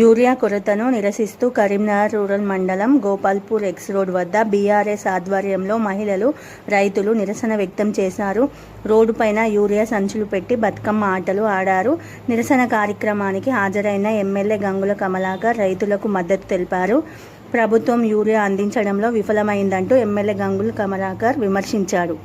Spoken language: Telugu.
యూరియా కొరతను నిరసిస్తూ కరీంనగర్ రూరల్ మండలం గోపాల్పూర్ ఎక్స్ రోడ్ వద్ద బీఆర్ఎస్ ఆధ్వర్యంలో మహిళలు రైతులు నిరసన వ్యక్తం చేశారు. రోడ్డుపైన యూరియా సంచులు పెట్టి బతుకమ్మ ఆటలు ఆడారు. నిరసన కార్యక్రమానికి హాజరైన ఎమ్మెల్యే గంగుల కమలాకర్ రైతులకు మద్దతు తెలిపారు. ప్రభుత్వం యూరియా అందించడంలో విఫలమైందంటూ ఎమ్మెల్యే గంగుల కమలాకర్ విమర్శించారు.